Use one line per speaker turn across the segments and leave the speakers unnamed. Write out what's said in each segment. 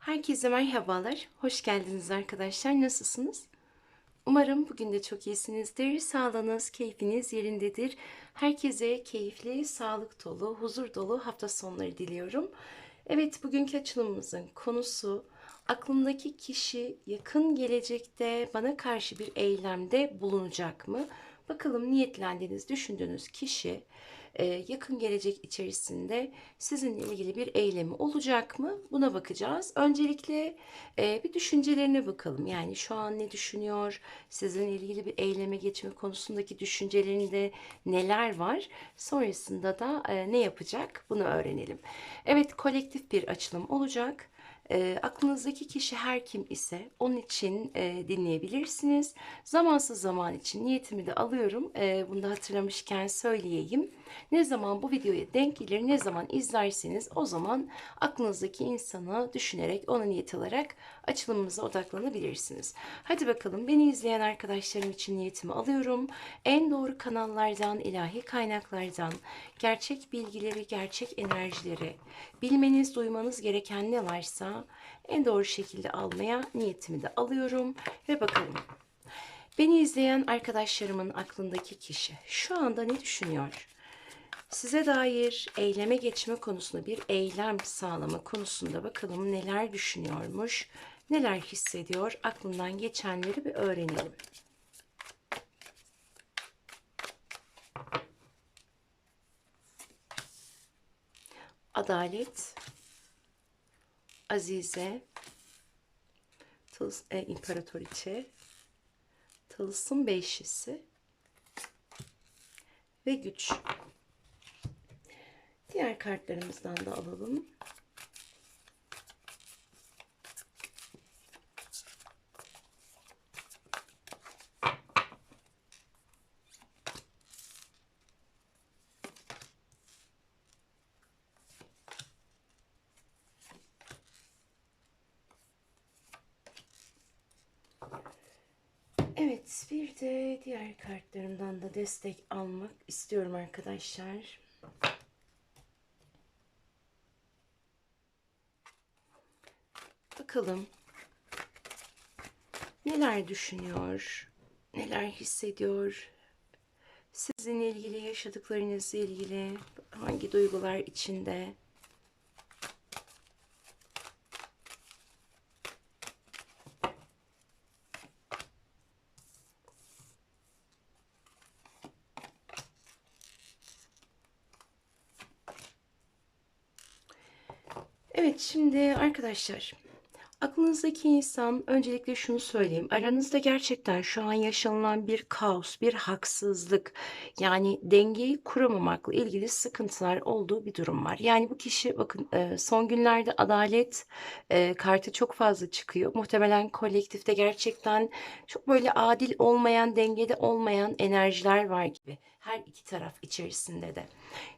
Herkese merhabalar. Hoş geldiniz arkadaşlar. Nasılsınız? Umarım bugün de çok iyisinizdir. Sağlığınız, keyfiniz yerindedir. Herkese keyifli, sağlık dolu, huzur dolu hafta sonları diliyorum. Evet, bugünkü açılımımızın konusu aklımdaki kişi yakın gelecekte bana karşı bir eylemde bulunacak mı? Bakalım niyetlendiğiniz, düşündüğünüz kişi yakın gelecek içerisinde sizinle ilgili bir eylemi olacak mı? Buna bakacağız. Öncelikle e, bir düşüncelerine bakalım. Yani şu an ne düşünüyor? Sizinle ilgili bir eyleme geçme konusundaki düşüncelerinde neler var? Sonrasında da e, ne yapacak? Bunu öğrenelim. Evet, kolektif bir açılım olacak. E, aklınızdaki kişi her kim ise onun için e, dinleyebilirsiniz. Zamansız zaman için niyetimi de alıyorum. E, bunu da hatırlamışken söyleyeyim. Ne zaman bu videoya denk gelir, ne zaman izlerseniz o zaman aklınızdaki insanı düşünerek, ona niyet alarak açılımımıza odaklanabilirsiniz. Hadi bakalım beni izleyen arkadaşlarım için niyetimi alıyorum. En doğru kanallardan, ilahi kaynaklardan gerçek bilgileri, gerçek enerjileri, bilmeniz, duymanız gereken ne varsa en doğru şekilde almaya niyetimi de alıyorum ve bakalım. Beni izleyen arkadaşlarımın aklındaki kişi şu anda ne düşünüyor? Size dair eyleme geçme konusunda bir eylem sağlama konusunda bakalım neler düşünüyormuş, neler hissediyor, aklından geçenleri bir öğrenelim. Adalet, Azize, Tılıs, e, İmparatoriçe, Tılsım Beşlisi ve Güç. Diğer kartlarımızdan da alalım. Evet, bir de diğer kartlarımdan da destek almak istiyorum arkadaşlar. Bakalım neler düşünüyor, neler hissediyor, sizinle ilgili yaşadıklarınızla ilgili hangi duygular içinde. Evet şimdi arkadaşlar aklınızdaki insan öncelikle şunu söyleyeyim. Aranızda gerçekten şu an yaşanılan bir kaos, bir haksızlık yani dengeyi kuramamakla ilgili sıkıntılar olduğu bir durum var. Yani bu kişi bakın e, son günlerde adalet e, kartı çok fazla çıkıyor. Muhtemelen kolektifte gerçekten çok böyle adil olmayan, dengede olmayan enerjiler var gibi. Her iki taraf içerisinde de.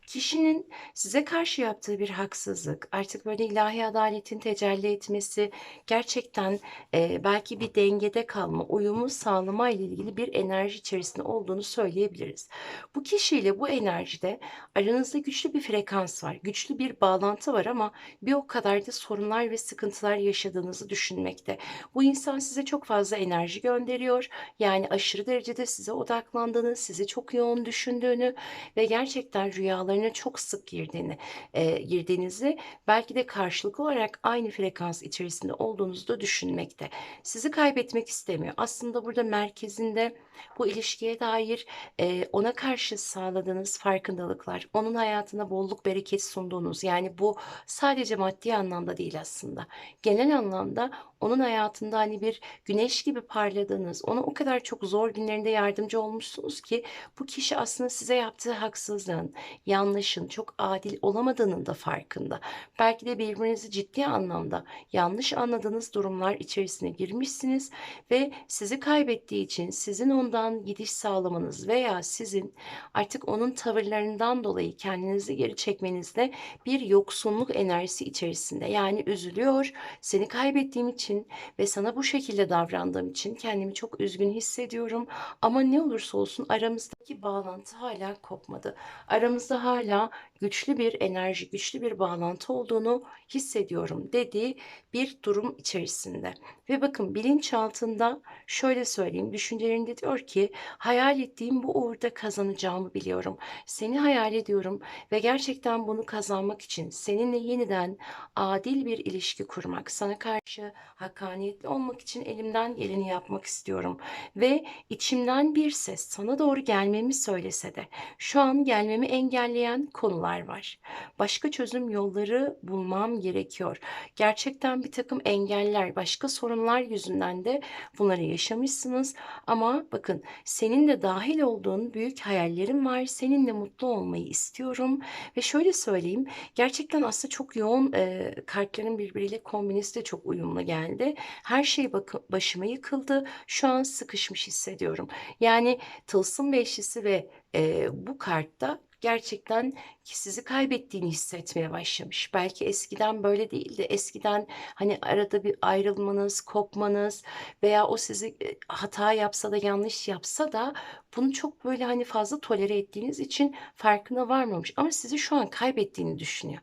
Kişinin size karşı yaptığı bir haksızlık, artık böyle ilahi adaletin tecelli etmesi, gerçekten e, belki bir dengede kalma, uyumu sağlama ile ilgili bir enerji içerisinde olduğunu söyleyebiliriz. Bu kişiyle bu enerjide aranızda güçlü bir frekans var, güçlü bir bağlantı var ama bir o kadar da sorunlar ve sıkıntılar yaşadığınızı düşünmekte. Bu insan size çok fazla enerji gönderiyor. Yani aşırı derecede size odaklandığını, sizi çok yoğun düşündüğünü ve gerçekten rüyalarına çok sık girdiğini, e, girdiğinizi belki de karşılıklı olarak aynı frekans içerisinde olduğunuzu da düşünmekte. Sizi kaybetmek istemiyor. Aslında burada merkezinde bu ilişkiye dair e, ona karşı sağladığınız farkındalıklar, onun hayatına bolluk bereket sunduğunuz yani bu sadece maddi anlamda değil aslında. Genel anlamda onun hayatında hani bir güneş gibi parladığınız, ona o kadar çok zor günlerinde yardımcı olmuşsunuz ki bu kişi aslında size yaptığı haksızlığın, yanlışın, çok adil olamadığının da farkında. Belki de birbirinizi ciddi anlamda yanlış anladığınız durumlar içerisine girmişsiniz ve sizi kaybettiği için sizin ondan gidiş sağlamanız veya sizin artık onun tavırlarından dolayı kendinizi geri çekmenizde bir yoksunluk enerjisi içerisinde. Yani üzülüyor, seni kaybettiğim için ve sana bu şekilde davrandığım için kendimi çok üzgün hissediyorum. Ama ne olursa olsun aramızda ki bağlantı hala kopmadı. Aramızda hala güçlü bir enerji, güçlü bir bağlantı olduğunu hissediyorum dediği bir durum içerisinde. Ve bakın bilinçaltında şöyle söyleyeyim düşüncelerinde diyor ki hayal ettiğim bu uğurda kazanacağımı biliyorum. Seni hayal ediyorum ve gerçekten bunu kazanmak için seninle yeniden adil bir ilişki kurmak, sana karşı hakkaniyetli olmak için elimden geleni yapmak istiyorum. Ve içimden bir ses sana doğru gelmemi söylese de şu an gelmemi engelleyen konular var. Başka çözüm yolları bulmam gerekiyor. Gerçekten bir takım engeller, başka sorunlar yüzünden de bunları yaşamışsınız. Ama bakın senin de dahil olduğun büyük hayallerim var. Seninle mutlu olmayı istiyorum. Ve şöyle söyleyeyim. Gerçekten aslında çok yoğun e, kartların birbiriyle kombinesi de çok uyumlu geldi. Her şey bakı, başıma yıkıldı. Şu an sıkışmış hissediyorum. Yani tılsım beşlisi ve e, bu kartta gerçekten sizi kaybettiğini hissetmeye başlamış. Belki eskiden böyle değildi. Eskiden hani arada bir ayrılmanız, kopmanız veya o sizi e, hata yapsa da yanlış yapsa da bunu çok böyle hani fazla tolere ettiğiniz için farkına varmamış. Ama sizi şu an kaybettiğini düşünüyor.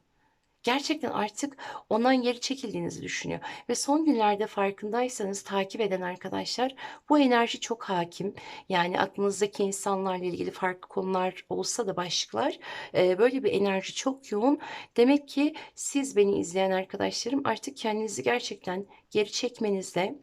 Gerçekten artık ondan geri çekildiğinizi düşünüyor. Ve son günlerde farkındaysanız takip eden arkadaşlar bu enerji çok hakim. Yani aklınızdaki insanlarla ilgili farklı konular olsa da başlıklar e, böyle bir enerji çok yoğun. Demek ki siz beni izleyen arkadaşlarım artık kendinizi gerçekten geri çekmenizde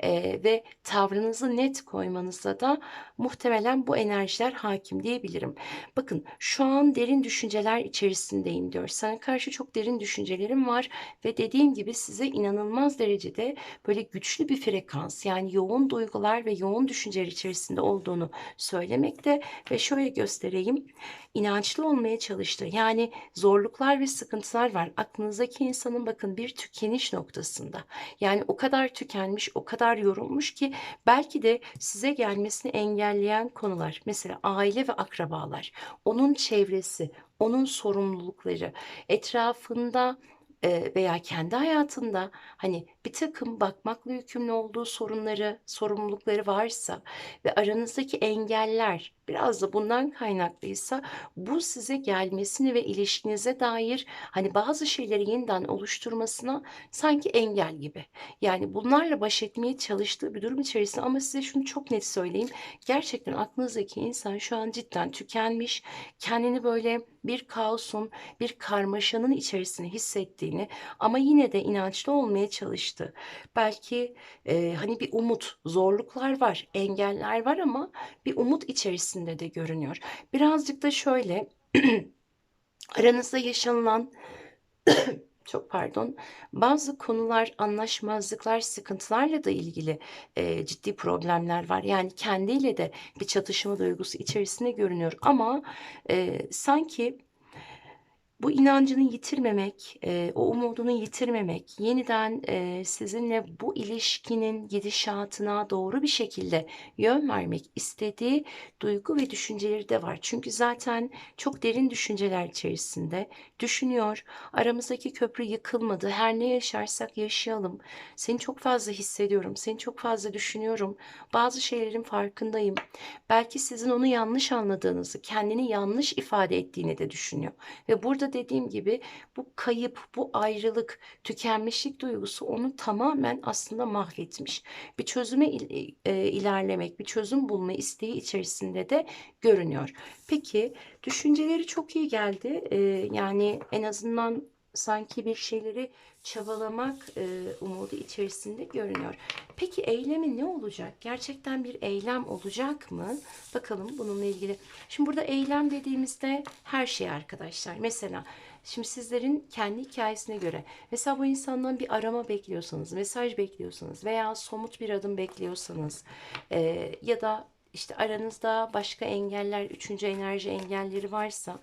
e, ve tavrınızı net koymanızda da muhtemelen bu enerjiler hakim diyebilirim. Bakın şu an derin düşünceler içerisindeyim diyor. Sana karşı çok derin düşüncelerim var ve dediğim gibi size inanılmaz derecede böyle güçlü bir frekans yani yoğun duygular ve yoğun düşünceler içerisinde olduğunu söylemekte ve şöyle göstereyim. İnançlı olmaya çalıştı. Yani zorluklar ve sıkıntılar var. Aklınızdaki insanın bakın bir tükeniş noktasında. Yani o kadar tükenmiş, o kadar yorulmuş ki belki de size gelmesini engelleyen konular mesela aile ve akrabalar, onun çevresi, onun sorumlulukları, etrafında veya kendi hayatında hani bir takım bakmakla yükümlü olduğu sorunları, sorumlulukları varsa ve aranızdaki engeller biraz da bundan kaynaklıysa bu size gelmesini ve ilişkinize dair hani bazı şeyleri yeniden oluşturmasına sanki engel gibi. Yani bunlarla baş etmeye çalıştığı bir durum içerisinde ama size şunu çok net söyleyeyim. Gerçekten aklınızdaki insan şu an cidden tükenmiş. Kendini böyle bir kaosun, bir karmaşanın içerisine hissettiğini ama yine de inançlı olmaya çalıştı. Belki e, hani bir umut, zorluklar var, engeller var ama bir umut içerisinde de görünüyor. Birazcık da şöyle aranızda yaşanılan çok pardon bazı konular anlaşmazlıklar sıkıntılarla da ilgili e, ciddi problemler var yani kendiyle de bir çatışma duygusu içerisinde görünüyor ama e, sanki bu inancını yitirmemek, e, o umudunu yitirmemek, yeniden e, sizinle bu ilişkinin gidişatına doğru bir şekilde yön vermek istediği duygu ve düşünceleri de var. Çünkü zaten çok derin düşünceler içerisinde düşünüyor. Aramızdaki köprü yıkılmadı. Her ne yaşarsak yaşayalım. Seni çok fazla hissediyorum. Seni çok fazla düşünüyorum. Bazı şeylerin farkındayım. Belki sizin onu yanlış anladığınızı, kendini yanlış ifade ettiğini de düşünüyor. Ve dediğim gibi bu kayıp, bu ayrılık, tükenmişlik duygusu onu tamamen aslında mahvetmiş. Bir çözüme il, e, ilerlemek, bir çözüm bulma isteği içerisinde de görünüyor. Peki düşünceleri çok iyi geldi. E, yani en azından sanki bir şeyleri çabalamak e, umudu içerisinde görünüyor. Peki eylemi ne olacak? Gerçekten bir eylem olacak mı? Bakalım bununla ilgili. Şimdi burada eylem dediğimizde her şey arkadaşlar. Mesela Şimdi sizlerin kendi hikayesine göre mesela bu insandan bir arama bekliyorsanız, mesaj bekliyorsanız veya somut bir adım bekliyorsanız e, ya da işte aranızda başka engeller, üçüncü enerji engelleri varsa,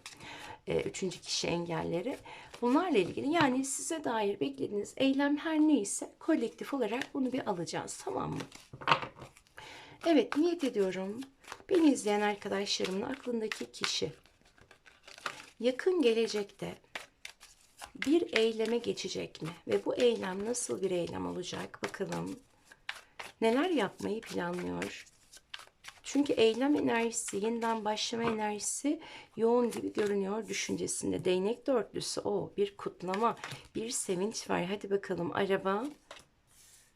e, üçüncü kişi engelleri bunlarla ilgili yani size dair beklediğiniz eylem her neyse kolektif olarak bunu bir alacağız tamam mı? Evet niyet ediyorum. Beni izleyen arkadaşlarımın aklındaki kişi yakın gelecekte bir eyleme geçecek mi? Ve bu eylem nasıl bir eylem olacak? Bakalım. Neler yapmayı planlıyor? Çünkü eylem enerjisi, yeniden başlama enerjisi yoğun gibi görünüyor düşüncesinde. Değnek dörtlüsü o. Bir kutlama, bir sevinç var. Hadi bakalım araba.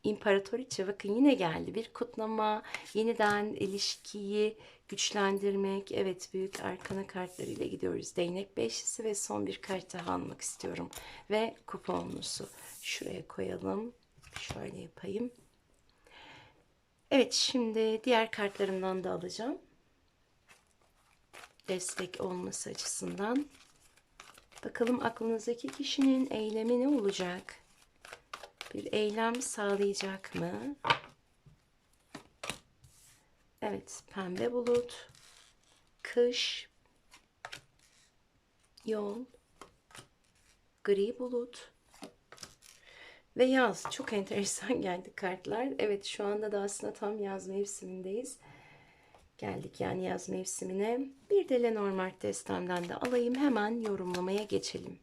İmparatoriçe bakın yine geldi. Bir kutlama, yeniden ilişkiyi güçlendirmek. Evet büyük arkana kartlarıyla gidiyoruz. Değnek beşlisi ve son bir kart daha almak istiyorum. Ve kuponlusu. Şuraya koyalım. Şöyle yapayım. Evet şimdi diğer kartlarımdan da alacağım. Destek olması açısından. Bakalım aklınızdaki kişinin eylemi ne olacak? Bir eylem sağlayacak mı? Evet, pembe bulut, kış, yol, gri bulut, ve yaz. Çok enteresan geldi kartlar. Evet şu anda da aslında tam yaz mevsimindeyiz. Geldik yani yaz mevsimine. Bir de Lenormand destemden de alayım. Hemen yorumlamaya geçelim.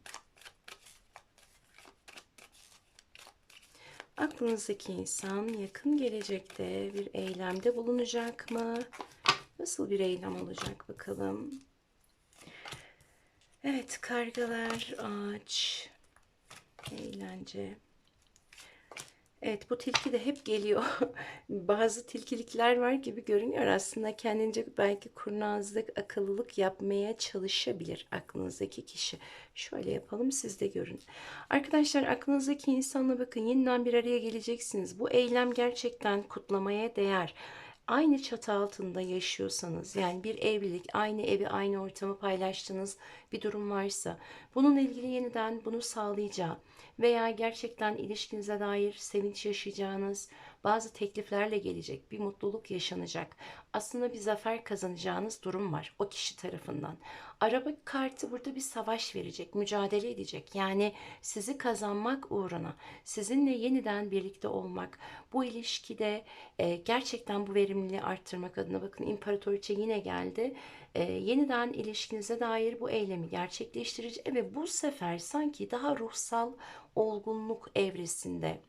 Aklınızdaki insan yakın gelecekte bir eylemde bulunacak mı? Nasıl bir eylem olacak bakalım. Evet kargalar, ağaç, eğlence. Evet bu tilki de hep geliyor. Bazı tilkilikler var gibi görünüyor. Aslında kendince belki kurnazlık, akıllılık yapmaya çalışabilir aklınızdaki kişi. Şöyle yapalım siz de görün. Arkadaşlar aklınızdaki insanla bakın yeniden bir araya geleceksiniz. Bu eylem gerçekten kutlamaya değer aynı çatı altında yaşıyorsanız yani bir evlilik, aynı evi, aynı ortamı paylaştığınız bir durum varsa bununla ilgili yeniden bunu sağlayacağı veya gerçekten ilişkinize dair sevinç yaşayacağınız bazı tekliflerle gelecek bir mutluluk yaşanacak. Aslında bir zafer kazanacağınız durum var o kişi tarafından. Araba kartı burada bir savaş verecek, mücadele edecek. Yani sizi kazanmak uğruna, sizinle yeniden birlikte olmak, bu ilişkide e, gerçekten bu verimliliği arttırmak adına bakın imparatoriçe yine geldi. E, yeniden ilişkinize dair bu eylemi gerçekleştirecek ve bu sefer sanki daha ruhsal olgunluk evresinde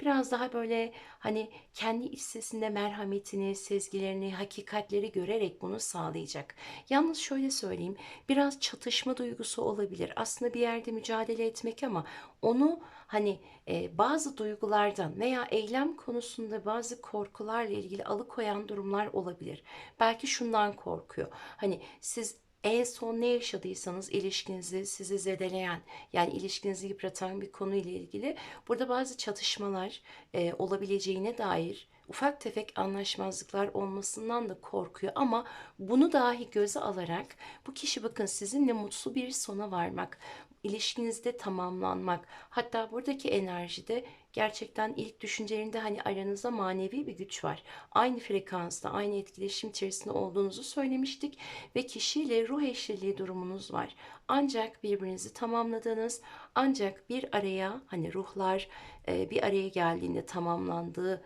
biraz daha böyle hani kendi iç sesinde merhametini, sezgilerini, hakikatleri görerek bunu sağlayacak. Yalnız şöyle söyleyeyim, biraz çatışma duygusu olabilir. Aslında bir yerde mücadele etmek ama onu hani e, bazı duygulardan veya eylem konusunda bazı korkularla ilgili alıkoyan durumlar olabilir. Belki şundan korkuyor. Hani siz en son ne yaşadıysanız ilişkinizi sizi zedeleyen yani ilişkinizi yıpratan bir konuyla ilgili burada bazı çatışmalar e, olabileceğine dair ufak tefek anlaşmazlıklar olmasından da korkuyor. Ama bunu dahi göze alarak bu kişi bakın sizinle mutlu bir sona varmak, ilişkinizde tamamlanmak hatta buradaki enerjide gerçekten ilk düşüncelerinde hani aranızda manevi bir güç var. Aynı frekansta, aynı etkileşim içerisinde olduğunuzu söylemiştik ve kişiyle ruh eşliliği durumunuz var. Ancak birbirinizi tamamladığınız, ancak bir araya hani ruhlar bir araya geldiğinde tamamlandığı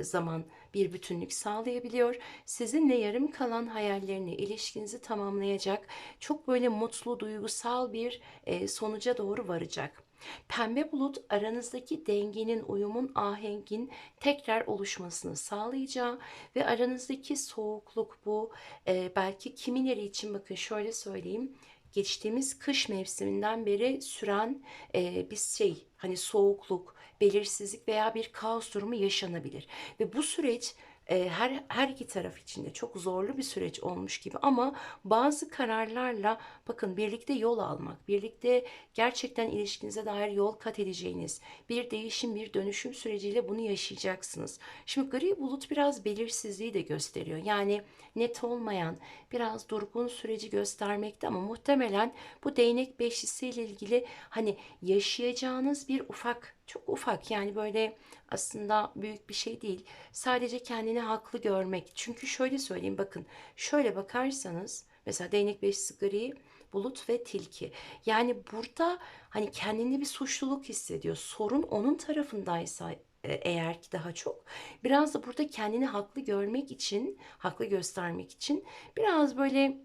zaman bir bütünlük sağlayabiliyor. Sizinle yarım kalan hayallerini, ilişkinizi tamamlayacak, çok böyle mutlu, duygusal bir sonuca doğru varacak. Pembe bulut aranızdaki dengenin, uyumun, ahengin tekrar oluşmasını sağlayacağı ve aranızdaki soğukluk bu e, belki kimileri için bakın şöyle söyleyeyim geçtiğimiz kış mevsiminden beri süren e, bir şey hani soğukluk, belirsizlik veya bir kaos durumu yaşanabilir ve bu süreç e, her her iki taraf için de çok zorlu bir süreç olmuş gibi ama bazı kararlarla bakın birlikte yol almak, birlikte gerçekten ilişkinize dair yol kat edeceğiniz bir değişim, bir dönüşüm süreciyle bunu yaşayacaksınız. Şimdi gri bulut biraz belirsizliği de gösteriyor. Yani net olmayan, biraz durgun süreci göstermekte ama muhtemelen bu değnek beşlisiyle ilgili hani yaşayacağınız bir ufak çok ufak yani böyle aslında büyük bir şey değil. Sadece kendini haklı görmek. Çünkü şöyle söyleyeyim bakın şöyle bakarsanız mesela değnek beşlisi gri bulut ve tilki. Yani burada hani kendini bir suçluluk hissediyor. Sorun onun tarafındaysa e, eğer ki daha çok biraz da burada kendini haklı görmek için, haklı göstermek için biraz böyle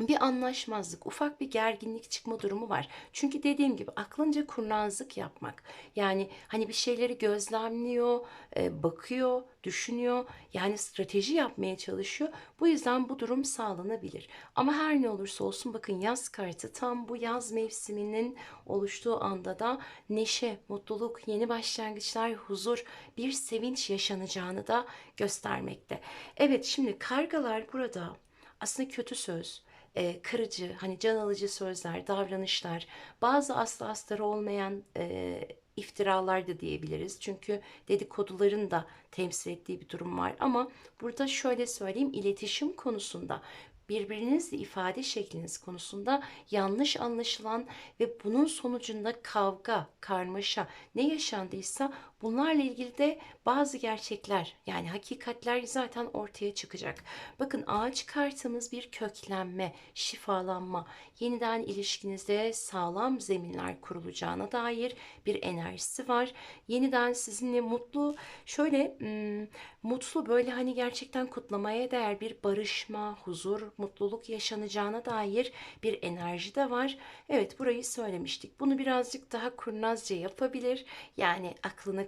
bir anlaşmazlık, ufak bir gerginlik çıkma durumu var. Çünkü dediğim gibi aklınca kurnazlık yapmak. Yani hani bir şeyleri gözlemliyor, e, bakıyor, düşünüyor. Yani strateji yapmaya çalışıyor. Bu yüzden bu durum sağlanabilir. Ama her ne olursa olsun bakın yaz kartı tam bu yaz mevsiminin oluştuğu anda da neşe, mutluluk, yeni başlangıçlar, huzur, bir sevinç yaşanacağını da göstermekte. Evet şimdi kargalar burada aslında kötü söz, e, kırıcı, hani can alıcı sözler, davranışlar, bazı aslı astarı olmayan e, iftiralar da diyebiliriz. Çünkü dedikoduların da temsil ettiği bir durum var. Ama burada şöyle söyleyeyim, iletişim konusunda birbirinizle ifade şekliniz konusunda yanlış anlaşılan ve bunun sonucunda kavga, karmaşa ne yaşandıysa bunlarla ilgili de bazı gerçekler yani hakikatler zaten ortaya çıkacak. Bakın ağaç kartımız bir köklenme, şifalanma, yeniden ilişkinizde sağlam zeminler kurulacağına dair bir enerjisi var. Yeniden sizinle mutlu, şöyle hmm, mutlu böyle hani gerçekten kutlamaya değer bir barışma, huzur, mutluluk yaşanacağına dair bir enerji de var. Evet burayı söylemiştik. Bunu birazcık daha kurnazca yapabilir. Yani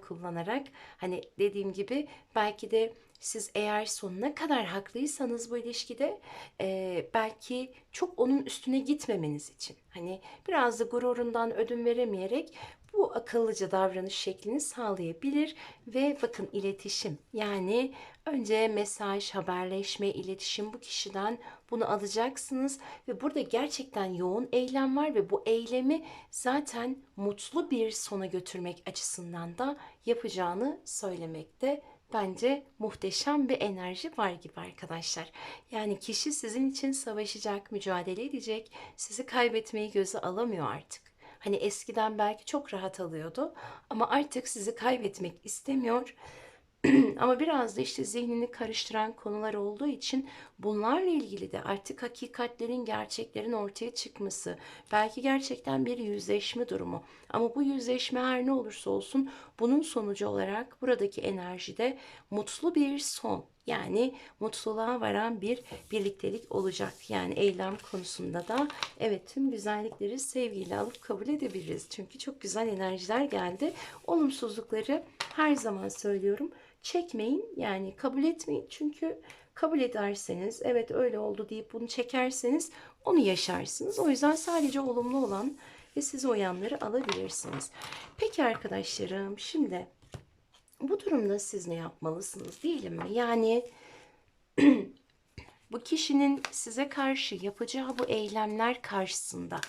kullanarak hani dediğim gibi belki de siz eğer sonuna kadar haklıysanız bu ilişkide e, belki çok onun üstüne gitmemeniz için hani biraz da gururundan ödün veremeyerek bu akıllıca davranış şeklini sağlayabilir ve bakın iletişim yani önce mesaj, haberleşme, iletişim bu kişiden bunu alacaksınız ve burada gerçekten yoğun eylem var ve bu eylemi zaten mutlu bir sona götürmek açısından da yapacağını söylemekte bence muhteşem bir enerji var gibi arkadaşlar. Yani kişi sizin için savaşacak, mücadele edecek, sizi kaybetmeyi göze alamıyor artık. Hani eskiden belki çok rahat alıyordu ama artık sizi kaybetmek istemiyor. ama biraz da işte zihnini karıştıran konular olduğu için bunlarla ilgili de artık hakikatlerin, gerçeklerin ortaya çıkması, belki gerçekten bir yüzleşme durumu. Ama bu yüzleşme her ne olursa olsun bunun sonucu olarak buradaki enerjide mutlu bir son, yani mutluluğa varan bir birliktelik olacak. Yani eylem konusunda da evet tüm güzellikleri sevgiyle alıp kabul edebiliriz. Çünkü çok güzel enerjiler geldi. Olumsuzlukları her zaman söylüyorum. Çekmeyin yani kabul etmeyin. Çünkü kabul ederseniz evet öyle oldu deyip bunu çekerseniz onu yaşarsınız. O yüzden sadece olumlu olan ve size uyanları alabilirsiniz. Peki arkadaşlarım şimdi bu durumda siz ne yapmalısınız diyelim mi? Yani bu kişinin size karşı yapacağı bu eylemler karşısında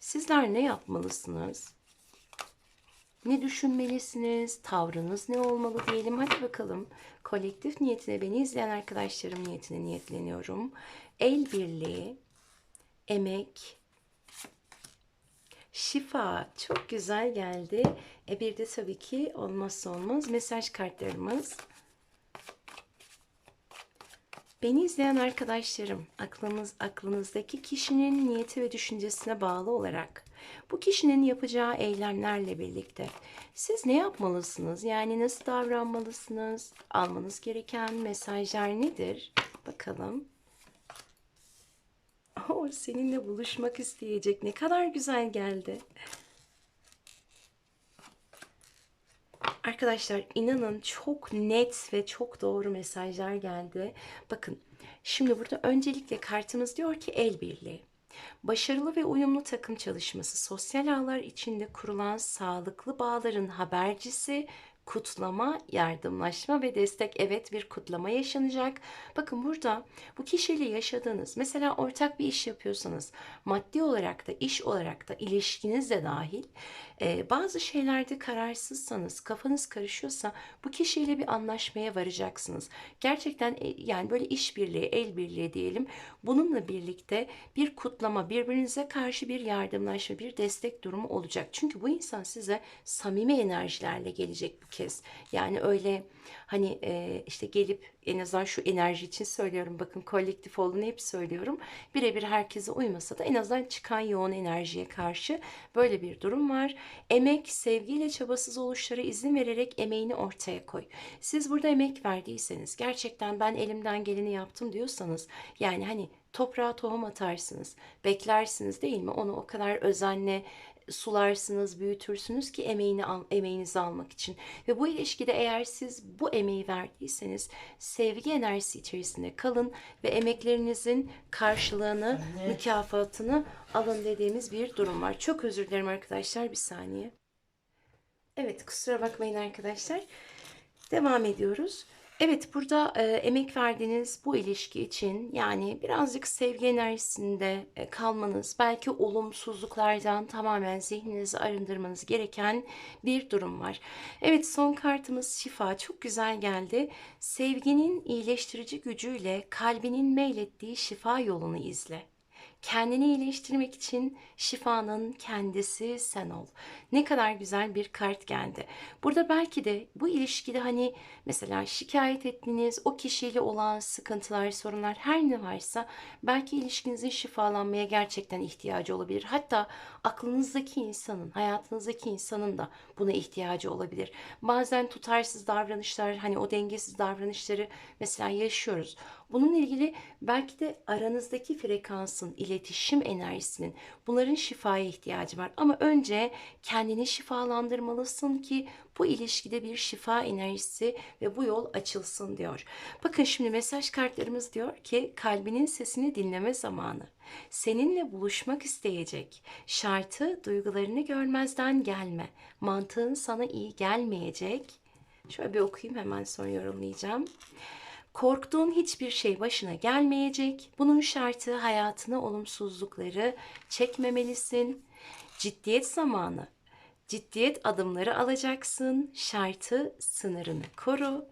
sizler ne yapmalısınız? Ne düşünmelisiniz? Tavrınız ne olmalı diyelim. Hadi bakalım. Kolektif niyetine beni izleyen arkadaşlarım niyetine niyetleniyorum. El birliği, emek, Şifa çok güzel geldi. E bir de tabii ki olmazsa olmaz mesaj kartlarımız. Beni izleyen arkadaşlarım, aklınız aklınızdaki kişinin niyeti ve düşüncesine bağlı olarak bu kişinin yapacağı eylemlerle birlikte siz ne yapmalısınız? Yani nasıl davranmalısınız? Almanız gereken mesajlar nedir? Bakalım. O seninle buluşmak isteyecek. Ne kadar güzel geldi. Arkadaşlar inanın çok net ve çok doğru mesajlar geldi. Bakın şimdi burada öncelikle kartımız diyor ki el birliği. Başarılı ve uyumlu takım çalışması, sosyal ağlar içinde kurulan sağlıklı bağların habercisi, kutlama, yardımlaşma ve destek. Evet bir kutlama yaşanacak. Bakın burada bu kişiyle yaşadığınız mesela ortak bir iş yapıyorsanız maddi olarak da iş olarak da ilişkiniz de dahil e, bazı şeylerde kararsızsanız kafanız karışıyorsa bu kişiyle bir anlaşmaya varacaksınız. Gerçekten e, yani böyle işbirliği, el birliği diyelim. Bununla birlikte bir kutlama, birbirinize karşı bir yardımlaşma, bir destek durumu olacak. Çünkü bu insan size samimi enerjilerle gelecek bu kez herkes. Yani öyle hani e, işte gelip en azından şu enerji için söylüyorum. Bakın kolektif olduğunu hep söylüyorum. Birebir herkese uymasa da en azından çıkan yoğun enerjiye karşı böyle bir durum var. Emek, sevgiyle çabasız oluşlara izin vererek emeğini ortaya koy. Siz burada emek verdiyseniz, gerçekten ben elimden geleni yaptım diyorsanız, yani hani toprağa tohum atarsınız, beklersiniz değil mi? Onu o kadar özenle sularsınız, büyütürsünüz ki emeğini al, emeğinizi almak için. Ve bu ilişkide eğer siz bu emeği verdiyseniz sevgi enerjisi içerisinde kalın ve emeklerinizin karşılığını, mükafatını alın dediğimiz bir durum var. Çok özür dilerim arkadaşlar bir saniye. Evet kusura bakmayın arkadaşlar. Devam ediyoruz. Evet burada e, emek verdiğiniz bu ilişki için yani birazcık sevgi enerjisinde e, kalmanız, belki olumsuzluklardan tamamen zihninizi arındırmanız gereken bir durum var. Evet son kartımız şifa çok güzel geldi. Sevginin iyileştirici gücüyle kalbinin meylettiği şifa yolunu izle. Kendini iyileştirmek için şifanın kendisi sen ol. Ne kadar güzel bir kart geldi. Burada belki de bu ilişkide hani mesela şikayet ettiğiniz o kişiyle olan sıkıntılar, sorunlar her ne varsa belki ilişkinizin şifalanmaya gerçekten ihtiyacı olabilir. Hatta aklınızdaki insanın, hayatınızdaki insanın da buna ihtiyacı olabilir. Bazen tutarsız davranışlar, hani o dengesiz davranışları mesela yaşıyoruz. Bununla ilgili belki de aranızdaki frekansın, iletişim enerjisinin bunların şifaya ihtiyacı var. Ama önce kendini şifalandırmalısın ki bu ilişkide bir şifa enerjisi ve bu yol açılsın diyor. Bakın şimdi mesaj kartlarımız diyor ki kalbinin sesini dinleme zamanı. Seninle buluşmak isteyecek. Şartı duygularını görmezden gelme. Mantığın sana iyi gelmeyecek. Şöyle bir okuyayım hemen sonra yorumlayacağım. Korktuğun hiçbir şey başına gelmeyecek. Bunun şartı hayatına olumsuzlukları çekmemelisin. Ciddiyet zamanı. Ciddiyet adımları alacaksın. Şartı sınırını koru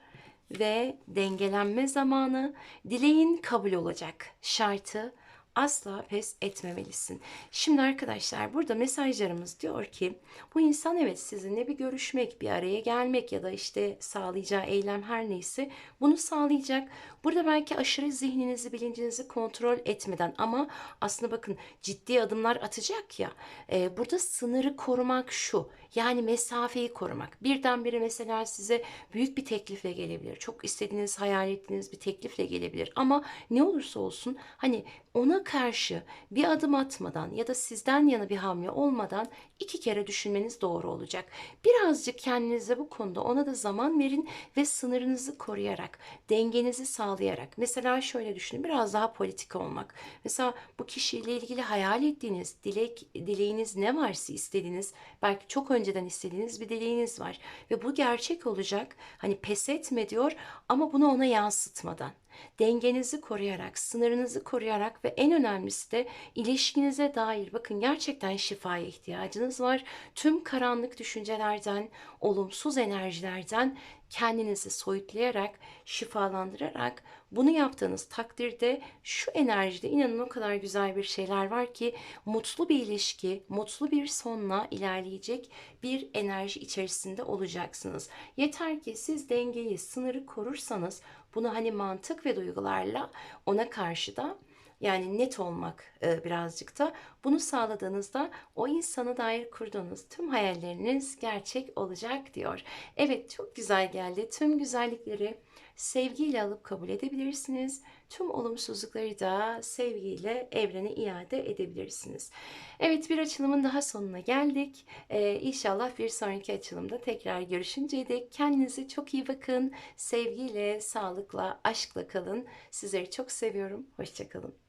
ve dengelenme zamanı. Dileğin kabul olacak. Şartı asla pes etmemelisin. Şimdi arkadaşlar burada mesajlarımız diyor ki bu insan evet sizinle bir görüşmek, bir araya gelmek ya da işte sağlayacağı eylem her neyse bunu sağlayacak. Burada belki aşırı zihninizi, bilincinizi kontrol etmeden ama aslında bakın ciddi adımlar atacak ya. E, burada sınırı korumak şu. Yani mesafeyi korumak. Birdenbire mesela size büyük bir teklifle gelebilir. Çok istediğiniz, hayal ettiğiniz bir teklifle gelebilir. Ama ne olursa olsun hani ona karşı bir adım atmadan ya da sizden yana bir hamle olmadan iki kere düşünmeniz doğru olacak. Birazcık kendinize bu konuda ona da zaman verin ve sınırınızı koruyarak, dengenizi sağlayarak. Mesela şöyle düşünün, biraz daha politik olmak. Mesela bu kişiyle ilgili hayal ettiğiniz, dilek, dileğiniz ne varsa istediğiniz, belki çok önceden istediğiniz bir dileğiniz var. Ve bu gerçek olacak. Hani pes etme diyor ama bunu ona yansıtmadan dengenizi koruyarak, sınırınızı koruyarak ve en önemlisi de ilişkinize dair bakın gerçekten şifaya ihtiyacınız var. Tüm karanlık düşüncelerden, olumsuz enerjilerden kendinizi soyutlayarak, şifalandırarak bunu yaptığınız takdirde şu enerjide inanın o kadar güzel bir şeyler var ki mutlu bir ilişki, mutlu bir sonla ilerleyecek bir enerji içerisinde olacaksınız. Yeter ki siz dengeyi, sınırı korursanız bunu hani mantık ve duygularla ona karşı da yani net olmak e, birazcık da bunu sağladığınızda o insana dair kurduğunuz tüm hayalleriniz gerçek olacak diyor. Evet çok güzel geldi. Tüm güzellikleri sevgiyle alıp kabul edebilirsiniz. Tüm olumsuzlukları da sevgiyle evrene iade edebilirsiniz. Evet bir açılımın daha sonuna geldik. Ee, inşallah bir sonraki açılımda tekrar görüşünceye dek kendinize çok iyi bakın. Sevgiyle, sağlıkla, aşkla kalın. Sizleri çok seviyorum. Hoşçakalın.